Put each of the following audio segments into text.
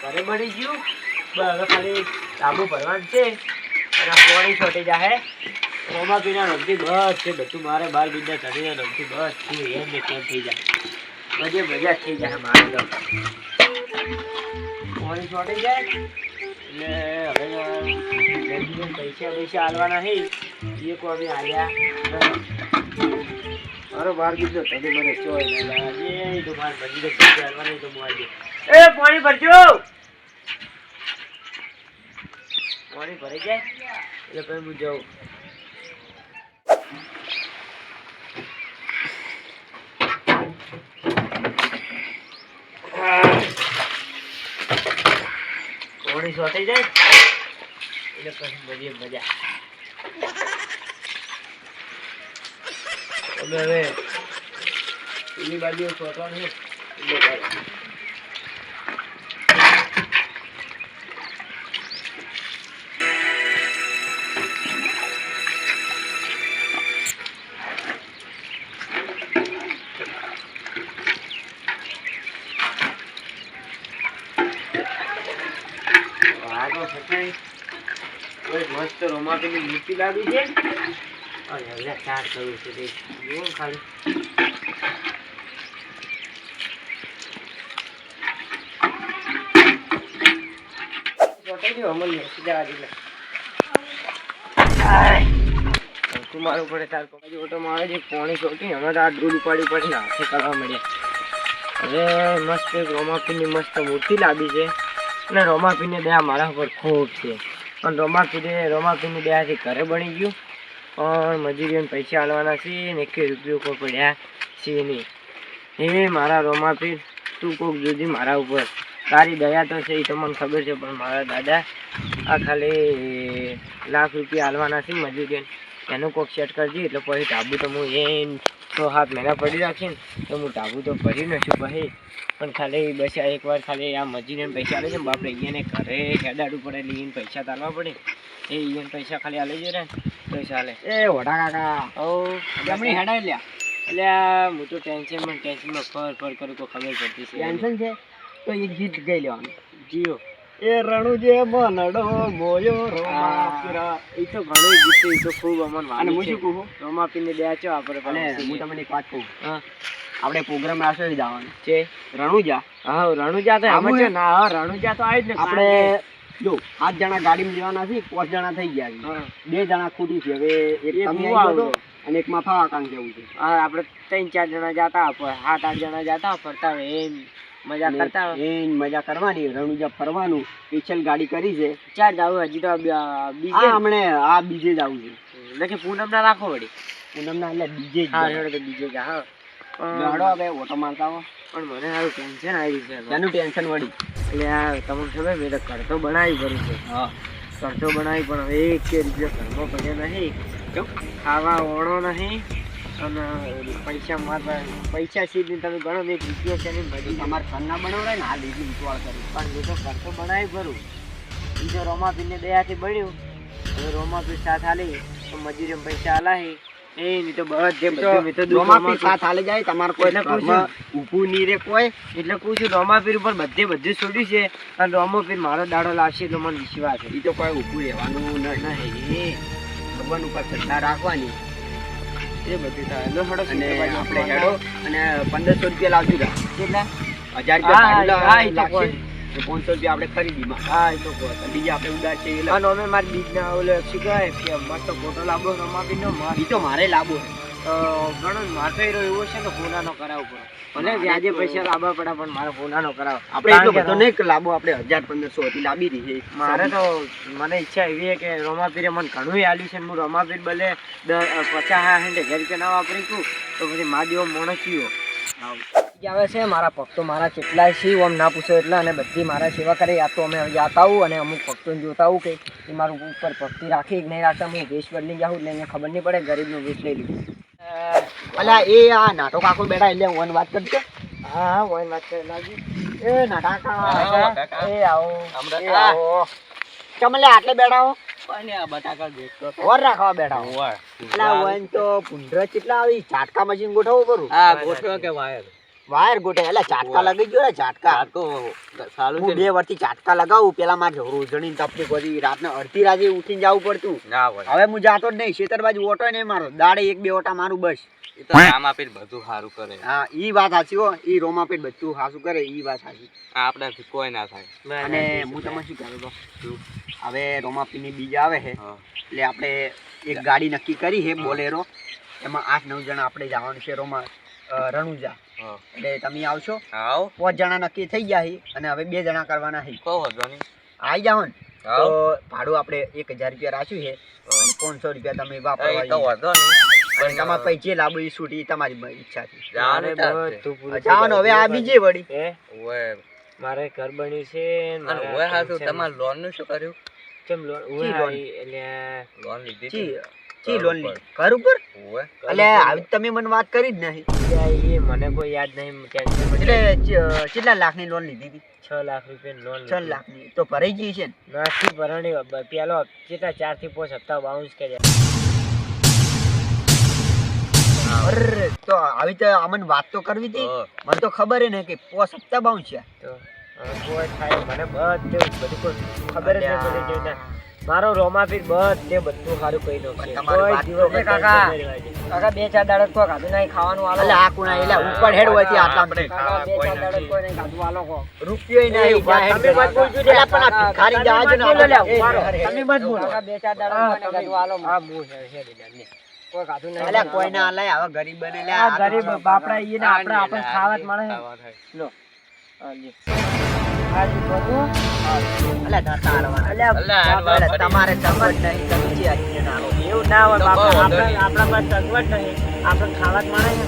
ઘરે મળી ગયું હવે ખાલી ડાબુ ભરવાનું છે અને પોણી છોટી જાહે રોમા પીના રમતી બસ છે બધું મારે બાર બીજા ચડીને રમતી બસ છે એમ ને થઈ જાય મજે મજા થઈ જાય મારે તો પોણી જાય એટલે હવે પૈસા પૈસા હાલવાના હે એ કોઈ આવ્યા મારો બાર બીજો તમે મને ચોય તો તો હું એ પાણી ભરજો. પાણી ભરી જાય? એટલે પછી હું જાઉં. પાણી સોટાઈ જાય? એટલે પછી મજા મજા. અમે હવે પેલી બાજુ એટલે કોઈ મસ્ત રોમાપીની મૂર્તિ લાવી છે. અને હવે ચાર કરવું છે તે જુઓ ખાલી ચોટાઈ અમલ સીધા તું મારું પડે તાર કોલેજ ઓટો મારે છે પોણી ચોટી હમણાં આ દૂધ ઉપાડી ઉપાડીને હાથે કરવા મળ્યા હવે મસ્ત એક રોમાપીની મસ્ત મૂર્તિ લાવી છે અને રોમાપીને દયા મારા ઉપર ખૂબ છે પણ રોમાપીને રોમાપીની દયાથી ઘરે બની ગયું પણ મજૂરીઓને પૈસા આલવાના છે ને એક રૂપિયો કોઈ પડ્યા છે નહીં. હે મારા રોમાપીર તું કોક જોજી મારા ઉપર. તારી દયા તો છે એ તો મને ખબર છે, પણ મારા દાદા આ ખાલી લાખ રૂપિયા આલવાના છે મજૂરીઓને. એનું કોક સેટ કરજે એટલે પછી ટાબુ તો હું એ તો હાથ મહિના પડી રાખીને તો હું ટાબુ તો ભરી નથી ભાઈ. પણ ખાલી બસ આ એકવાર ખાલી આ મજીને પૈસા આવે છે ને બાપરે અહીંયાને ઘરે હેડાડવું પડે એટલે એને પૈસા તારવા પડે. એ અહીંયા પૈસા ખાલી આલે છે ને તો ચાલે એ વડા કાકા. ઓ જમણી લ્યા. એટલે આ હું તો ટેન્શનમાં ટેન્શનમાં ફર ફર કરું તો ખબર પડતી છે. ટેન્શન છે? તો એક ગીત ગઈ લેવાનું જીઓ. એ રણુજે મનડો મોયો રોમાપીરા ઈ તો ઘણું ગીત ઈ તો ખૂબ અમન અને હું. શું કહું રોમાપીને બેચો આપણે અને હું તમને એક વાત કહું. આપણે પ્રોગ્રામ છે જવાનું. છે? રણુજા. હા રણુજા તો આમ છે ના. હા રણુજા તો આવી જ ને આપણે જો સાત જણા ગાડીમાં જવાના છે પાંચ જણા થઈ ગયા બે જણા ખુદી છે. હવે એક તમે હું આવી આવડો. ગયો અને એક માથા આકાંક્ષ જેવું છે. હા આપણે ત્રણ ચાર જણા જતા સાત આઠ જણા જતા ફરતા એમ. મજા કરતા એ મજા કરવાની રણુજા ફરવાનું સ્પેશિયલ ગાડી કરી છે. ચાર જાવું હજી તો બીજે હમણે આ બીજે જાવું છે. એટલે કે પૂનમ ના રાખો વળી. પૂનમના એટલે બીજે હા. હેડો તો બીજે જા હા. ગાડો હવે ઓટો મારતા હો. પણ મને સારું ટેન્શન આવી છે. એનું ટેન્શન વળી? એટલે આ તમને ખબર મેં તો કરતો બનાવી ભરું છે. હા. કરતો બનાવી પણ હવે એક કે રૂપિયા કરવો પડ્યો નહીં. કેમ? ખાવા ઓળો નહીં. અને પૈસા મારા પૈસા સીધી તમે ગણો ને એક રૂપિયો છે ને બધી તમારે ઘરના બનાવડાય ને આ બીજી વિશ્વાસ કરી. પણ એ તો કરતો બનાવી કરું બીજો રોમાભીને દયાથી બન્યું. હવે રોમાભી સાથ હાલી તો મજૂરી પૈસા હલાવી એ નહીં તો બધે બધું મેં તો દુઃખ રોમાપી રોમાપી- સાથ હાલે જાય તમારે કોઈ એટલે પૂછ્યું. ઊભું નહીં રે કોઈ. એટલે કહું છું રોમાપીર ઉપર બધે બધું છોડ્યું છે? અને રોમાપીર મારો દાડો લાવશે તો મને વિશ્વાસ એ તો કોઈ ઊભું રહેવાનું નહીં નહીં. ભગવાન ઉપર શ્રદ્ધા રાખવાની. એ બધું થાય. લો હેડો અને આપણે હેડો. અને પંદરસો રૂપિયા લાવજો. કેટલા? હજાર રૂપિયા એ પાંચસો રૂપિયા આપણે ખરીદીમાં. હા એ તો બીજા આપણે ઉદાર છે અને અમે મારી બીજના ઓલે શું કહેવાય કે મસ્ત ફોટો લાવો રમાપીનો મસ્ત ઈ તો મારે લાવવો છે. ઘણો માથે રહ્યો એવો છે કે ફોનાનો કરાવવો પડે ભલે વ્યાજે પૈસા લાંબા પડે પણ મારે ફોનાનો કરાવો. આપણે એટલો બધું કે નહીં લાંબો આપણે હજાર પંદરસો હતી લાંબી દીધી મારે તો મને ઈચ્છા એવી છે કે રોમાપીરે મને ઘણું આલ્યું છે હું રોમાપીર ભલે પચાસ સાઠ હજાર રૂપિયા ના વાપરી છું તો પછી મા દેવો માણસ થયો આવે છે મારા ભક્તો મારા કેટલાય છે આમ ના પૂછો એટલા અને બધી મારા સેવા કરે. યા તો અમે જાતા આવું અને અમુક ભક્તોને જોતા આવું કે એ મારું ઉપર ભક્તિ રાખી નહીં રાખતા? હું વેશ બદલી જાઉં એટલે અહીંયા ખબર નહીં પડે ગરીબનું વેશ લઈ લીધું અલા એ આ નાટો કાકો બેઠા એટલે હું વાત કરજો હા હા વાત કરે લાગી એ નાટા કાકા, એ આવો. હમણાં આવો. ચમલે આટલે બેઠા હો. બટાકા રાખવા બેઠા હો. તો કેટલા આવી ઝાટકા મશીન ગોઠવવું કરું? હા ગોઠવ્યો કે વાયર. વાયર ગોટે એટલે ચાટકા ઓય. ગયો ચાટકા તો સારું છે બે વર્ષથી ચાટકા લગાવું પેલા મારે રોજણી તકલીફ હતી રાતના અડધી રાતે ઉઠીને જવું પડતું. હવે હું જાતો જ નહીં ખેતર બાજુ ઓટો નહીં મારો દાડે એક બે ઓટા મારું બસ. એ તો નામ આપીને બધું સારું કરે. હા ઈ વાત સાચી હો ઈ રોમાપેટ બધું હાસું કરે ઈ વાત સાચી આ આપણાથી કોઈ ના થાય. અને હું તમને શું કહેતો તો હવે રોમાપીની બીજ આવે છે એટલે આપણે એક ગાડી નક્કી કરી છે બોલેરો. એમાં આઠ નવ જણા આપણે જવાનું છે રોમા રણુજા. એટલે તમે આવશો? આવો. પાંચ જણા નક્કી થઈ ગયા છે અને હવે બે જણા કરવાના છે કહો વાંધો નહીં. આવી જાઓ ને. તો ભાડું આપણે એક હજાર રૂપિયા રાખ્યું છે. પાંચસો રૂપિયા તમે વાપરવા તો વાંધો નહીં. પૈસે એ છૂટી તમારી જાઓ હવે આ બીજી વળી. મારે ઘર બન્યું છે અને તમારે લોનનું શું કર્યું? ચમ લોન લોન? એટલે લોન લીધી ચી હતી? ચી ઘર લોન લીધી? ઘર ઉપર? એટલે આવી તમે મને વાત કરી જ નહીં. એ મને કોઈ યાદ નહીં એટલે કેટલા લાખની લોન લીધી હતી? છ લાખ રૂપિયાની લોન છ લાખની. તો ભરાઈ ગઈ છે નાથી ભરણી પેલો કેટલા ચારથી પાંચ હપ્તા બાઉન્સ કર્યા. અરે તો આવી તો અમને વાત તો કરવી હતી. મને તો ખબર હે ને કે પોસ હપ્તા બાઉન્સ છે. તો કોઈ થાય મને બધું બધું ખબર જ નહીં પડી મારો રોમાપીર બધે બધું સારું કહી દઉં દિવસ કાકા. કાકા બે ચાર દાડક કોઈ ખાધું નહીં ખાવાનું એટલે આ કુણા એટલે ઉપર હેડ હોય છે આટલા આપણે ખાવા કોઈ નથી. રૂપિયો નહીં વાત તમે મત બોલજો એટલે પણ આ ભિખારી જહાજ ને તમે મત બોલો ઊભા. કાકા, બે ચાર દાડા કોઈને ખાધું આલો. હા મું હેડ એટલે કોઈ ખાધું નહીં. એટલે કોઈ ના લે હવે ગરીબ બને લે આ ગરીબ બાપડા ઈ ને આપણે આપણે ખાવાત મળે છે. લો. આ લે. તમારે સગવડ નહીં તમે જે હરીને ના લો. એવું ના હોય તો બાપા બહુ આપણે વાંધો આપણા પાસે સગવડ નહીં આપણે ખાવા જ મળે છે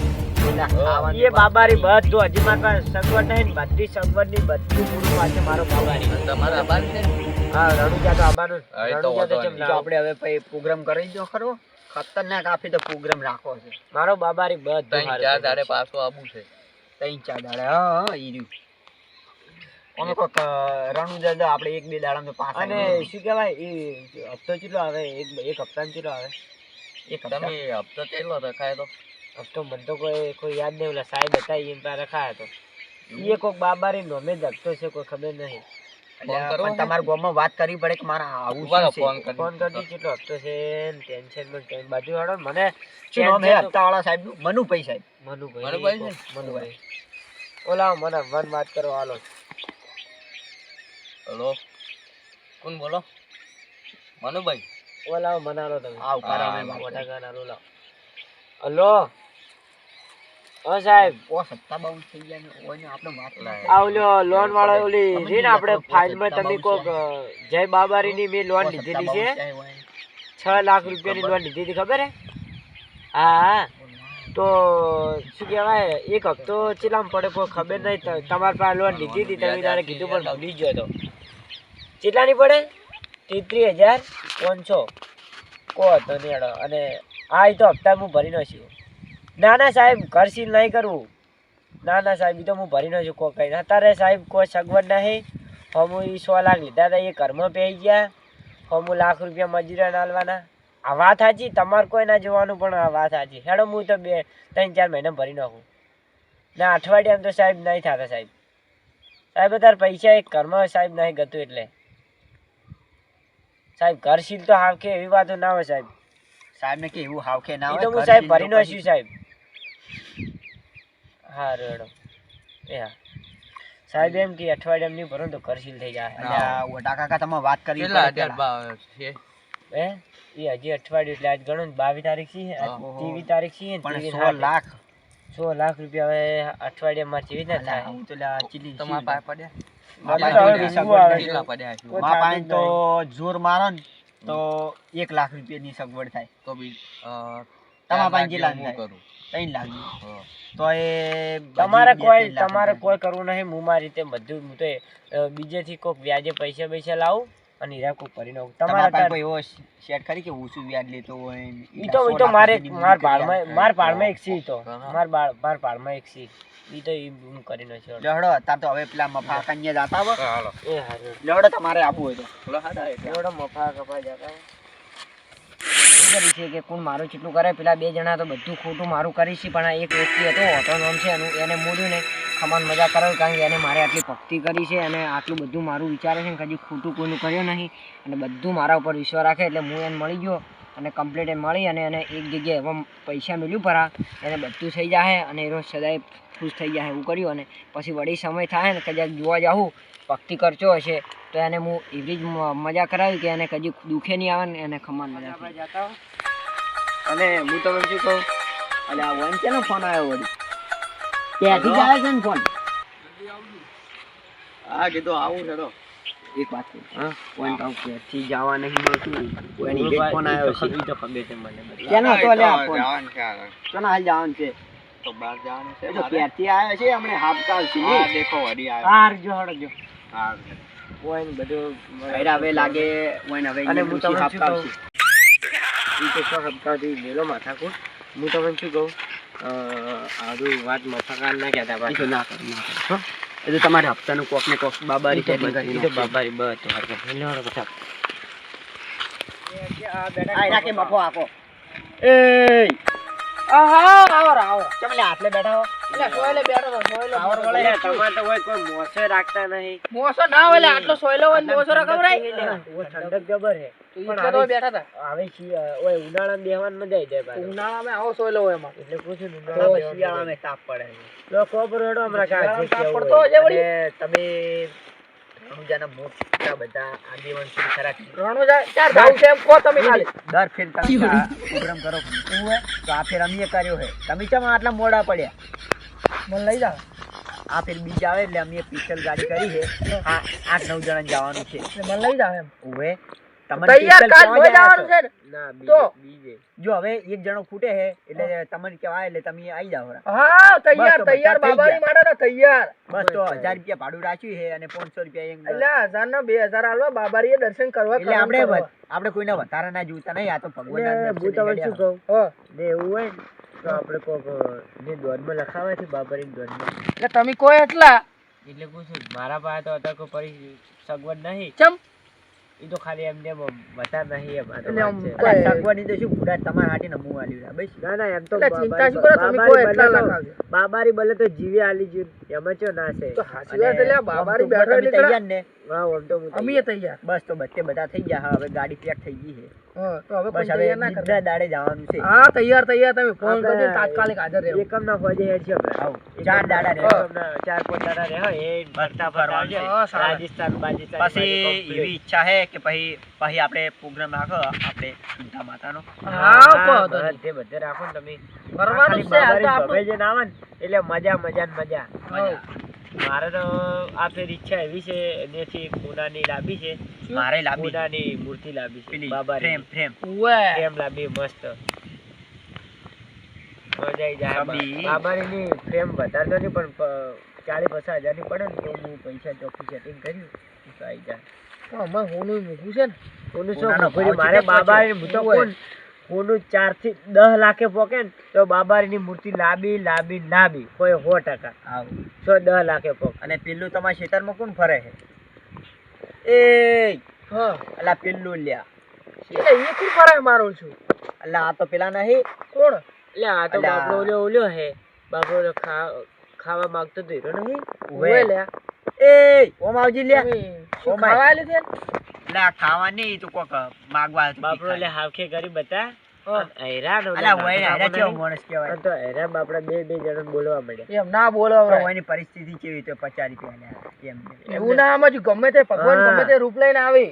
એટલે ખાવાનું એ બાબારી બધું હજી મારા સગવડ નહીં બધી સગવડની બધું પૂરું પાસે મારો બાબારી અને તમારે છે હા રણુજા તો આવવાનું જ. હા, એ તો રણુજા તો વાંધો ચમ નહીં. તો લાવો. આપણે હવે પછી પ્રોગ્રામ કરી દો ખરો ખતરનાક આપી તો પ્રોગ્રામ રાખો છે મારો બાબારી બધું ચાર દાડે છે. પાછું આવું છે ત્રણ ચાર દાડે હા હા ઈ રહ્યું અમે કોક રણુજા તો આપણે એક બે દાડા તો પાસ અને શું કહેવાય એ હપ્તો કેટલો આવે? એક એક હપ્તાનો કેટલો આવે? એક તમે હપ્તો કેટલો રખાય તો? હપ્તો મને તો કોઈ કોઈ યાદ નહીં ઓલા સાહેબ હતા એમ પાસે રખાયો હતો. એ કોક બાબારી નોમે જ હપ્તો છે કોઈ ખબર નહીં. પણ તમારા ગામમાં વાત કરવી પડે કે મારા આવું છે? ફોન કરી. ફોન કરજો કેટલો હપ્તો છે ટેન્શન પણ ટેન્શન બાજુ વાળો મને શું નામ હે હપ્તાવાળા સાહેબનું? મનુભાઈ સાહેબ. મનુભાઈ. મનુભાઈ મનુભાઈ. ઓલા મને વન વાત કરો હાલો. હલો. કોણ બોલો? મનુભાઈ. ઓલા મને હાલો તમે. આવ હા, વાત મોટા રોલા. હલો. ઓ સાહેબ. ઓ સત્તા બહુ થઈ ગયા ને? ઓયને આપણે વાત ના ના. આ ઓલો લોન વાળો ઓલી તમે આપણે ફાઇલ ફાઇલમાં તમે કોક જય બાબારીની મેં લોન લીધેલી છે બાઉન્સ થાય હોય. છ? લાખ રૂપિયાની લોન લીધી હતી ખબર હે? હા તો શું કહેવાય એક હપ્તો ચેલામ પડે કોઈ ખબર નહીં. તમારી પાસે લોન લીધી હતી તમે તારે કીધું પણ ભૂલી ગયો તો. કેટલાની પડે? તેત્રીસ હજાર પાંચસો. કો હતો નેડો અને આ તો હપ્તા હું ભરી નાખ્યું. ના ના સાહેબ ઘર સીલ નહીં કરવું. ના ના સાહેબ એ તો હું ભરી નાખ્યું કોઈ કઈ. અત્યારે સાહેબ, કોઈ સગવડ નહીં. હમું એ સો લાખ લીધા હતા એ ઘરમાં પહેરી ગયા. હમું લાખ રૂપિયા મજૂરા નાલવાના. આ વાત સાચી? તમારે કોઈ ના જોવાનું પણ આ વાત સાચી. હેડો, હું તો બે, ત્રણ, ચાર મહિના ભરી નાખું. ના, અઠવાડિયામાં તો સાહેબ નહીં થતા સાહેબ. સાહેબ, અત્યારે પૈસા એક ઘરમાં સાહેબ નહીં ગતું એટલે. સાહેબ ઘરશીલ તો હાવખે એવી વાતો ના હોય સાહેબ. સાહેબને કે એવું હાવખે ના હોય તો હું સાહેબ ભરી નો છું સાહેબ. હા રેડો એ હા. સાહેબ એમ કે અઠવાડિયામાં નહીં ભરો તો ઘરશીલ થઈ જાય. આ ઓટા કાકા તમે વાત કરી કેટલા હજાર છે? હે? એ હજી અઠવાડિયું એટલે આજ ગણો ને બાવીસ તારીખ છે ત્રીવી. તારીખ છે પણ સો લાખ. સો લાખ રૂપિયા હવે અઠવાડિયામાં જેવી ના થાય. તો ચીલી તમારા પાસે પડ્યા? તો મા જોર મારો ને તો એક લાખ રૂપિયાની સગવડ થાય. તો બી તમારા? કરું? ત્રણ લાખ તો એ તમારે કોઈ તમારે કોઈ કરવું નહીં હું મારી રીતે બધું હું તો બીજેથી કોઈક વ્યાજે પૈસા પૈસા લાવું. અને હીરા કોક ભરી તમારા પાસે કોઈ એવો શેટ ખરી કે ઓછું વ્યાજ લેતો હોય ઈ તો ઈ તો મારે માર પાડમાં માર પાડમાં એક સી તો માર બાળ માર પાડમાં એક સી ઈ તો ઈ હું કરી છે લડો તાર તો હવે પેલા મફા કન્યા જાતા હો. હાલો. એ હારું. લહડો તમારે આબુ હોય તો. બોલો હાડા લડો મફા કપા જાતા. કરી છે કે કોણ મારું કેટલું કરે? પેલા બે જણા તો બધું ખોટું મારું કરી છે પણ એક વ્યક્તિ હતો ઓટો નામ છે એનું એને મોડ્યું ને ખમાન મજા કરો કારણ કે એને મારે આટલી ભક્તિ કરી છે અને આટલું બધું મારું વિચારે છે ને કદી ખોટું કોઈનું કર્યું નહીં. અને બધું મારા ઉપર વિશ્વાસ રાખે એટલે હું એને મળી ગયો અને કમ્પ્લીટ એ મળી અને એને એક જગ્યાએ એવા પૈસા મળ્યું પરા. એને બધું થઈ જાય અને એ રોજ સદાય ખુશ થઈ જાય એવું કર્યું અને પછી વળી સમય થાય ને કદાચ જોવા જાઉં ભક્તિ કરતો હશે તો એને હું એવી જ મજા કરાવી કે એને કદી દુખે નહીં આવે ને એને ખમાન મજા આપણે જતા અને હું તમને શું કહું? એટલે આ વન કેનો ફોન આવ્યો ત્યાંથી જ આવે છે ને ફોન. હા કીધું આવું હેડો એક વાત વન તો ત્યાંથી જવા નહીં મળતું કોઈની ઘેર ફોન આવ્યો છે. તો ખબર છે મને કેનો તો લે આ ફોન? જવાનું છે આગળ. હાલ જવાનું છે? તો બહાર જવાનું છે તો ત્યાંથી આવ્યો છે હમણાં હાફકાલ છે હા, દેખો વડી આવ્યો. હાર જો હડ જો. હાર. કોઈ બધું હવે લાગે ઓય હવે અને હું તમને કહું? છે. ઈ તો સો હપ્તાથી મેલો માથા હું તમને શું કહું? આરું વાત મફાકાર ના કહેતા એ ના કરો, ના કરો. એ તમારે હપ્તાનું કોક ને કોક બાબારી તો. બાબારી બસ તો હરકત. હેલો, હેલો, બધા. આ રાખે મફો બેઠા હો હે, હે. એટલે તો બેઠા તા. આવે આવો સોયલો હોય એમાં. એટલે તમે રણુજાના મોટા બધા આગેવાન ખરા રણુજા, ચાર ભાવ છે એમ કહો તમે ખાલી. દર ફેર તમે પ્રોગ્રામ કરો. હું તો આ ફેર અમે કર્યો હે તમે ચમ આટલા મોડા પડ્યા? મને લઈ જાવ આ ફેર બીજા આવે એટલે અમે સ્પેશિયલ ગાડી કરી છે આ આઠ નવ જણા જવાનું છે એટલે મને લઈ જાવ એમ. હોય જાય જવાનું છે ને? ના, તો? બીજે- બીજે. જો હવે એક જણો ખૂટે છે એટલે તમને કહેવાય એટલે તમે આવી જાઓ હા, તૈયાર, તૈયાર, બધા માટે તૈયાર. બસ તો બસ. હજાર રૂપિયા ભાડું રાખ્યું છે અને પાંચસો રૂપિયા એમ એટલે આ હજાર ના બે હજાર આલવા બાબારીએ દર્શન કરવા એટલે આપણે આપણે કોઈને વધારે ના જોતા નહીં આ તો ભગવાન શું કહું? હા. એવું હોય તો આપણે કોક જે દોડમાં લખાવે છે બાબરી દોડમાં એટલે તમે કોઈ એટલા? એટલે પૂછું મારા પાસે તો અત્યારે કોઈ પરી સગવડ નહીં. ચમ? એ તો ખાલી એમને બતા નહીં એમ સગવડની તો શું ભૂડા તમારા હાટી નમું આલ્યું બસ. ના ના એમ તો ચિંતા બાબારી- શું કરો તમે? કોઈ એટલા બલે તો- લખાવજો. બાબારી બલે તો જીવે આલી જો એમાં જો ના છે. તો હાસી વાત એટલે બાબારી બેઠો એટલે તૈયાર ને. હા ઓમ તો અમે તૈયાર. બસ તો બચ્ચે બધા થઈ ગયા. હવે ગાડી પેક થઈ ગઈ છે. હા તો હવે બસ હવે બીજા દાડે જવાનું છે. હા તૈયાર તૈયાર તમે ફોન કરજો તાત્કાલિક હાજર રહેવું એકમના ફોજે હેડ છે ચાર દાડા રહે. ચાર પાંચ દાડા રહે એ ભરતા ફરતા આવજે. રાજસ્થાન બાજસ્થાન પછી એવી ઈચ્છા છે કે પછી પછી આપણે પ્રોગ્રામ રાખો આપણે ચિંતા માતાનો. હા બધે બધે રાખો ને તમે. છે તો આપણું આવે એટલે મજા મજા ને મજા. હા. મારે તો આ ફેર ઈચ્છા એવી છે એનેથી કોનાની લાવી છે. મારે લાંબી કોનાની મૂર્તિ લાવી છે. પેલી બાબાની. Frame frame. ઉવે. એમ લાવી મસ્ત. મજા જાય. બાબાની બાબાની ફ્રેમ વધારે તો નહીં પણ ચાલી પચાસ હજારની પડે ને તો હું પૈસા ચોખ્ખી સેટિંગ કર્યું તો આવી જાય. પણ અમારે હોનું મૂકવું છે ને? શું મારે બાબા હું તો કોણ કોનું ચારથી દસ લાખે પોકે ને તો બાબારીની મૂર્તિ લાંબી લાંબી લાંબી. કોઈ સો ટકા. આવું. સો દસ લાખે પોક. અને પેલું તમારા ખેતરમાં કોણ ફરે છે? એ હા. અલા પેલું લ્યા. એ કોણ ફરે મારું છું? અલા આ તો પેલા નહીં. કોણ? એટલે આ તો બાબરો ઓલ્યો ઓલ્યો હે બાબરો ખા ખાવા માંગતો તો હીરો નહીં. ઉવે. લ્યા. એ ઓમ આવજી લ્યા. તમે ઓ ખાવા લે છે એટલે ખાવા નહીં તો કોક માંગવા બાપરો લે હાવખે કરી બતા. હેરાન અલા ઓય હેરા કેવો માણસ કહેવાય. તો હેરાન બાપડા બે બે જણા બોલવા મળ્યા એમ ના બોલો તો હવે. એની પરિસ્થિતિ કેવી તો પચાસ રૂપિયા એમ એવું ના આમ જ ગમે તે ભગવાન ગમે તે રૂપ લઈને આવે.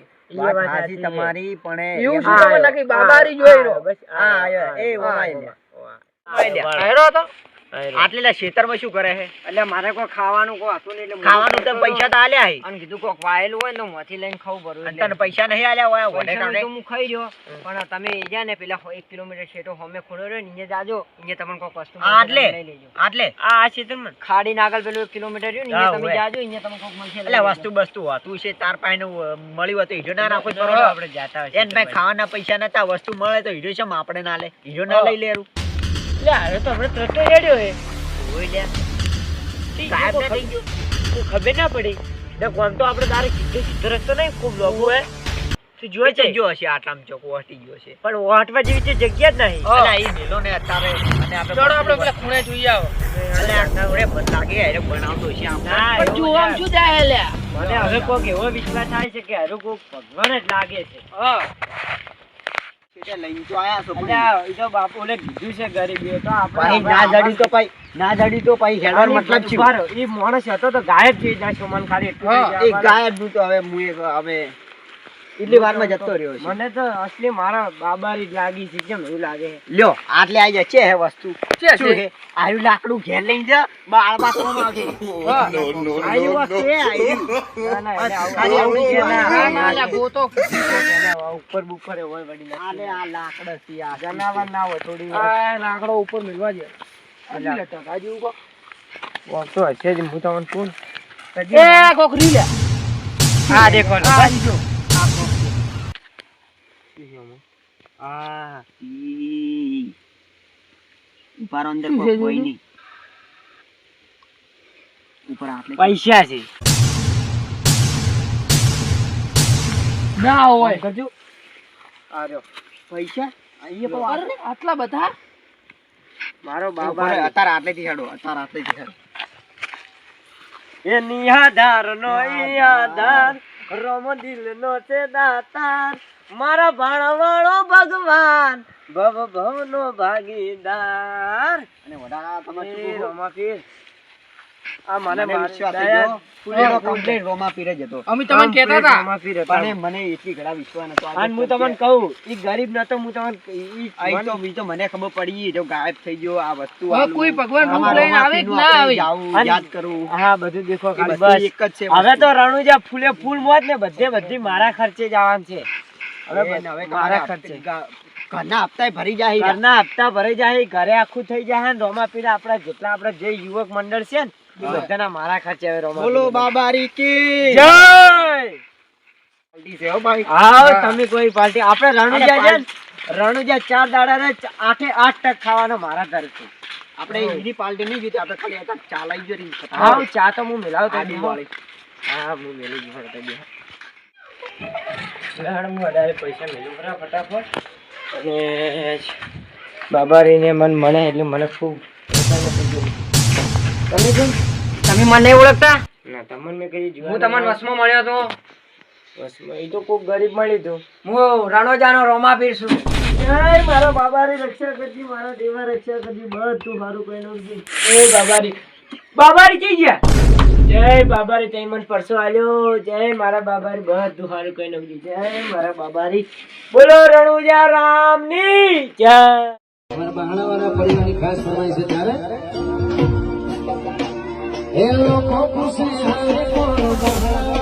તમારી પણ એવું શું બાબારી જોઈ રહ્યો? બસ આ એ ઓમ. હેરો હતો આયો. આટલેલા ખેતરમાં શું કરે છે? એટલે મારે કોઈ ખાવાનું કોઈ હતું નહીં એટલે ખાવાનું તો પૈસા તો આલ્યા હે અને કીધું કોક વાયેલું હોય ને તો મોથી લઈને ખાવું ભરું તને પૈસા નહીં આલ્યા હોય વડે પૈસાનું તો હું ખાઈ રહ્યો પણ તમે જ્યાં ને પેલા 1 કિલોમીટર શેટો હોમે ખોડો રહ્યો ને જાજો અહીંયા તમને કોક વસ્તુ આટલે? આટલે? આ આ ક્ષેત્રમાં ખાડીને આગળ પેલું 1 કિલોમીટર રહ્યો ને તમે જાજો અહીંયા તમને કોક મળશે. એટલે. વસ્તુ બસ્તુ હોતું છે તાર પાસે મળ્યું હતું હીરો ના નાખો તો આપણે જાતા હોય એન ભાઈ ખાવાના પૈસા નતા વસ્તુ મળે તો હીરો છે આપણે ના લે. હીરો ના લઈ લેરું. એટલે હારે તો આપણે ટ્રેક્ટર રેડ્યો હે હોય લ્યા. સાહેબ થઈ ગયું. કોઈ ખબર ના પડી. તો આપણે તારે સીધો સીધો રસ્તો નહીં ખૂબ લોગો હે. તું જોઈ છે? જો હશે આટલામાં ચોક વટી ગયો છે. પણ વાટવા જેવી જગ્યા જ નહીં. મેલો ને અત્યારે. અને આપણે ચલો આપણે પેલા ખૂણે જોઈએ આવો. અલા, આપણે મને લાગે હારે બનાવતો છે આમ. પણ એવું શું મને હવે વિશ્વાસ થાય છે કે હરું કોઈક ભગવાન જ લાગે છે. હા. ગાયબ છે. ગાયબનું હવે હવે એટલી વારમાં જતો રહ્યો છે. મને તો અસલી મારા બાબારી જ લાગી છે કેમ એવું લાગે? લ્યો આટલે આવી જાય છે હે વસ્તુ. છે, શું હે? આયુ લાકડું ઘેર લઈને જા બાળ બાસવામાં આવશે હા. આયુ વસ્તુ હે આયુ. ના, ના, એટલે છે છે, ના, ના, ના, ના, ગોતો. ના, ઉપર બુપર હોય વડી ના આલે આ લાકડા સી આ જનાવર ના હોય થોડી આ લાકડો ઉપર મેળવા દે. અલ્યા. લે ટકા જેવું કોક. છે તો જ હું તમને કોણ એ કોક રી લે આ દેખો ને, આ બસ. જો. આ ઈ. ઉપર અંદર કોઈ છે? નહીં ઉપર આટલે પૈસા છે ના હોય. કરજો આ રહ્યો. પૈસા અહીંયા પણ આટલા બધા? મારો બાબા અત્યારે આટલેથી હેડો અત્યારે આટલેથી હેડો. એ નિહાધાર નો ઈ આધાર રોમ દિલ નો છે દાતાર. મારા ભાણવાળો ભગવાન. ભવ ભવ નો ભાગીદાર. અને વડા તમે શું એ રોમાપીર. આ મને વિશ્વાસ થઈ ગયો. ફૂલેરો કમ્પ્લીટ complete રોમા પીરે જ હતો. અમે તમને કહેતા હતા. રોમાપીર હતા. પણ મને એટલી ઘણા વિશ્વાસ નતો. અને હું તમને કહું ઈ ગરીબ નતો હું તમને ઈ આ તો બી તો મને ખબર પડી જો ગાયબ થઈ ગયો આ વસ્તુ આ કોઈ ભગવાન રૂપ લઈને આવે કે ના આવે? યાદ કરવું હા બધું દેખો બસ. એક જ છે હવે તો રણુજા ફૂલે ફૂલ મોત ને બધે બધી મારા ખર્ચે જવાનું છે. ઘરના હપ્તા ભરી જાય ઘરના હપ્તા ભરી જાય ઘરે આખું થઈ જાય ને પીડા આપણા જેટલા આપણા જે યુવક મંડળ છે ને બધાના મારા ખર્ચે હવે રોમાપીર બોલો બાબારી કી. જય! છે હો ભાઈ. આવો હા. તમે કોઈ પાર્ટી આપણે રણુજા છે રણુજા ચાર દાડા ને આઠે આઠ ટક ખાવાનો મારા તરફથી આપણે એની પાર્ટી નહીં જોઈતી આપણે ખાલી એક હા. ચા તો હું મિલાવતો આદુ વાળી. હા હું મેલી ગયો બે હું પૈસા મેલું. ખરા ફટાફટ. અને બાબારીને મન મળે એટલે મને ખૂબ તમે કેમ? તમે મને નહીં ઓળખતા? ના તમને મેં કહી હું તમને વસમાં મળ્યો હતો. વસમાં એ તો ખૂબ ગરીબ મળી તો. હું રણોજાનો રોમાપીર છું. જય મારા બાબારી રક્ષા કરજી મારા દેવા રક્ષા કરજી બધું સારું કઈ નોખજી એ બાબારી. બાબારી કઈ ગયા? જય બાબારી તઈ મને પરસો આલ્યો. જય મારા બાબારી, બધું સારું કઈ નોખજી. જય મારા બાબારી. બોલો રણુજા રામની જય. ખુશી